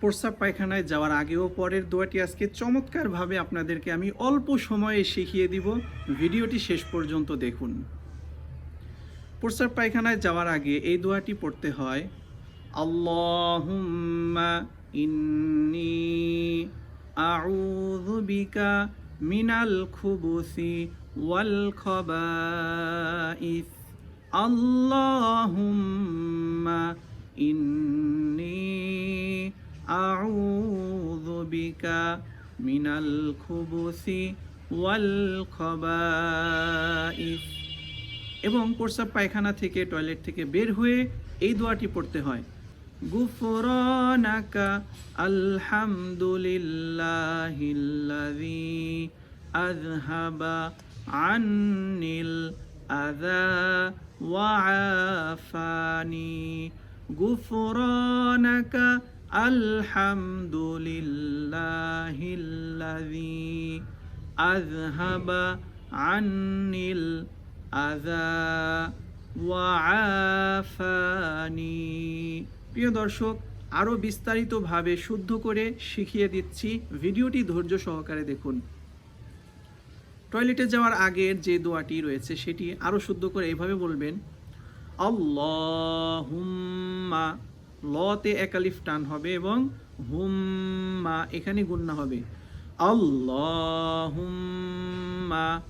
প্রস্রাব পায়খানায় যাওয়ার আগেও পরের দোয়াটি আজকে চমৎকারভাবে আপনাদেরকে আমি অল্প সময়ে শিখিয়ে দিব। ভিডিওটি শেষ পর্যন্ত দেখুন। প্রস্রাব পায়খানায় যাওয়ার আগে এই দোয়াটি পড়তে হয়, আল্লাহুম্মা ইন্নি আউযু বিকা মিনাল খুবুসি ওয়াল খাবাইস। আল্লাহুম্মা ইন্নি আউযু বিকা মিনাল খুবুসি ওয়াল খাবাইস। এবং প্রস্রাব পায়খানা থেকে, টয়লেট থেকে বের হয়ে এই দোয়াটি পড়তে হয়। গুফরানাকা আলহামদুলিল্লাহিল্লাযী আযহাবা আন্নিল আযা ওয়া আফানি। গুফরানাকা আলহামদুলিল্লাহিল্লাযী আযহাবা আন্নিল আযা ওয়া আফানি। প্রিয় দর্শক আরও বিস্তারিতভাবে শুদ্ধ করে শিখিয়ে দিচ্ছি ভিডিওটি ধৈর্য সহকারে দেখুন। টয়লেটে যাওয়ার আগের যে দোয়াটি রয়েছে, সেটি আরও শুদ্ধ করে এইভাবে বলবেন, আল্লাহুম্মা লতে একালিফ টান হবে এবং হুম্মা এখানে গুন্না হবে। আল্লাহুম্মা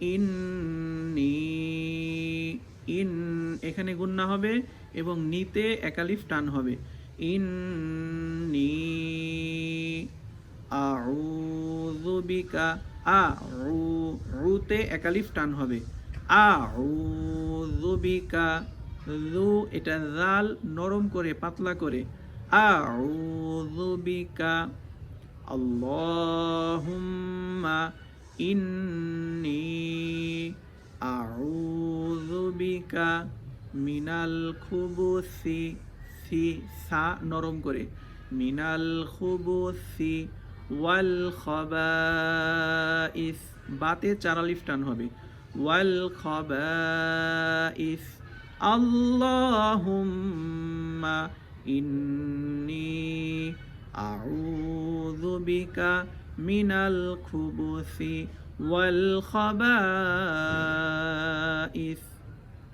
ইন্নি, ইন এখানে গুন্না হবে এবং নিতে একালিফ টান হবে। ইন্নি আউযু বিকা আ, রু, রুতে একালিফ টান হবে। আউযু বিকা রু এটা জাল নরম করে, পাতলা করে। আউযু বিকা। আল্লাহুম্মা ইন্নি আউযু বিকা মিনাল খুবুসি। সি, সা নরম করে। মিনাল খুবুসি ওয়াল খাবাইস। বাতে চারালিফ টান হবে। ওয়াল খাবাইস।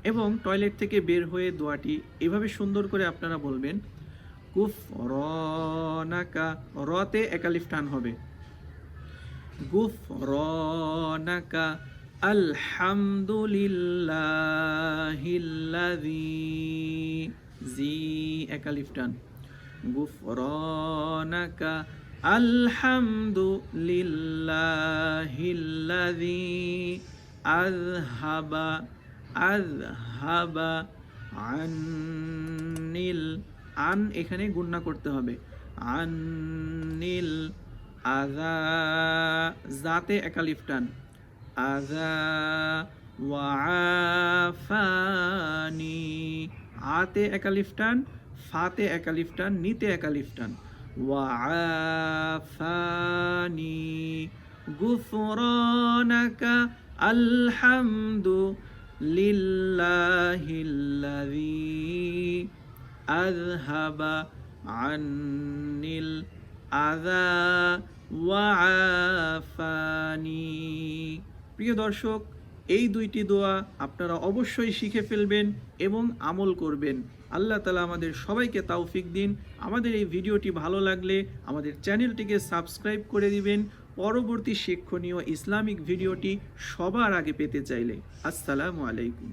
এবং টয়লেট থেকে বের হয়ে দোয়াটি এভাবে সুন্দর করে আপনারা বলবেন কুফ রনাকা রতে একালিফ টান হবে। গুফ রনাকা আলহামদুলিল্লাহিল্লাযী জি একালিফ টান। গুফ রনাকা আলহামদুলিল্লাহিল্লাযী আযহাবা আযহাবা আন্নিল, আন এখানে গুণনা করতে হবে। আন্নিল আযা জাতে একালিফ টান। আযা ওয়া আফানি। আতে একালিফ টান ফাতে একালিফ টান নিতে একালিফ টান ওয়া আফানি। গুফরানাকা আলহামদু লিল্লাহিল্লাযী আযহাবা আন্নিল আযা ওয়া আফানি। প্রিয় দর্শক, এই দুইটি দোয়া আপনারা অবশ্যই শিখে ফেলবেন এবং আমল করবেন। আল্লাহ তালা আমাদের সবাইকে তাওফিক দিন। আমাদের এই ভিডিওটি ভালো লাগলে আমাদের চ্যানেলটিকে সাবস্ক্রাইব করে দিবেন। পরবর্তী শিক্ষণীয় ইসলামিক ভিডিওটি সবার আগে পেতে চাইলে। আসসালামু আলাইকুম।